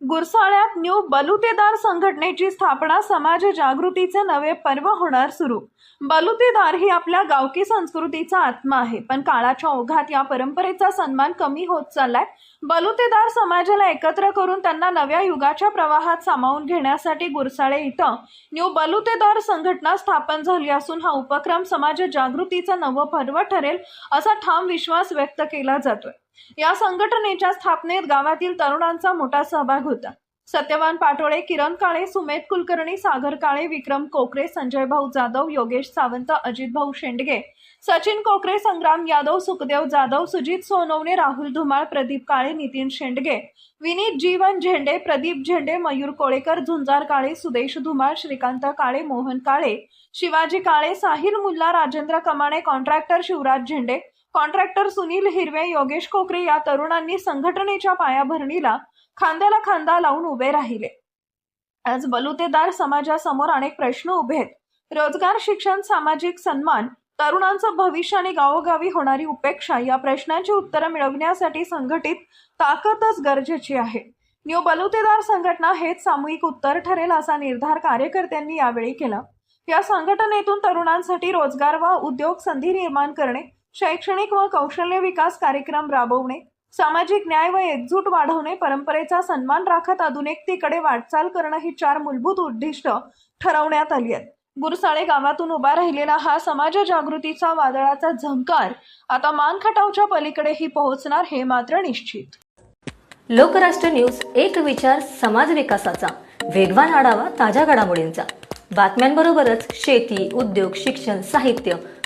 गुरसाळ्यात new बलुतेदार संघटनेची स्थापना समाज जागृतीचे नवे पर्व होणार सुरू. बलुतेदार ही आपल्या गावकी संस्कृतीचा आत्मा आहे पण काळाच्या ओघात या परंपरेचा सन्मान कमी होत चाललाय. बलुतेदार समाजाला एकत्र करून त्यांना नव्या युगाच्या प्रवाहात सामावून घेण्यासाठी गुरसाळे इथं न्यू बलुतेदार संघटना स्थापन झाली असून हा उपक्रम समाज जागृतीचा नवं पर्व ठरेल असा ठाम विश्वास व्यक्त केला जातोय. या संघटनेच्या स्थापनेत गावातील तरुणांचा मोठा सहभाग होता. सत्यवान पाटोळे किरण काळे सुमेध कुलकर्णी सागर काळे विक्रम कोकरे संजय भाऊ जाधव योगेश सावंत अजित भाऊ शेंडगे सचिन कोकरे संग्राम यादव सुखदेव जाधव सुजित सोनवणे राहुल धुमाळ प्रदीप काळे नितीन शेंडगे विनीत जीवन झेंडे प्रदीप झेंडे मयूर कोळेकर झुंजार काळे सुदेश धुमाळ श्रीकांत काळे मोहन काळे शिवाजी काळे साहिल मुल्ला राजेंद्र कमाणे कॉन्ट्रॅक्टर शिवराज झेंडे कॉन्ट्रॅक्टर सुनील हिरवे योगेश कोकरे या तरुणांनी संघटनेच्या पायाभरणीला खांद्याला खांदा लावून उभे राहिले. आज बलुतेदार समाजासमोर अनेक प्रश्न उभे आहेत. रोजगार शिक्षण सामाजिक सन्मान तरुणांचं भविष्य आणि गावोगावी होणारी उपेक्षा या प्रश्नांची उत्तरं मिळवण्यासाठी संघटित ताकदच गरजेची आहे. न्यू बलुतेदार संघटना हेच सामूहिक उत्तर ठरेल असा निर्धार कार्यकर्त्यांनी यावेळी केला. या संघटनेतून तरुणांसाठी रोजगार व उद्योग संधी निर्माण करणे शैक्षणिक व कौशल्य विकास कार्यक्रम राबवणे सामाजिक न्याय व एकजूट वाढवणे परंपरेचा सन्मान राखत आधुनिकतेकडे वाटचाल करणं ही चार मूलभूत उद्दिष्ट ठरवण्यात आली आहेत. गुरसाळे गावातून उभा राहिलेला हा समाज जागृतीचा वादळाचा झंकार आता मानखटावच्या पलीकडेही पोहोचणार हे मात्र निश्चित. लोकराष्ट्र न्यूज एक विचार समाज विकासाचा. वेगवान आढावा ताज्या घडामोडींचा. बातम्यांबरोबरच शेती उद्योग शिक्षण साहित्य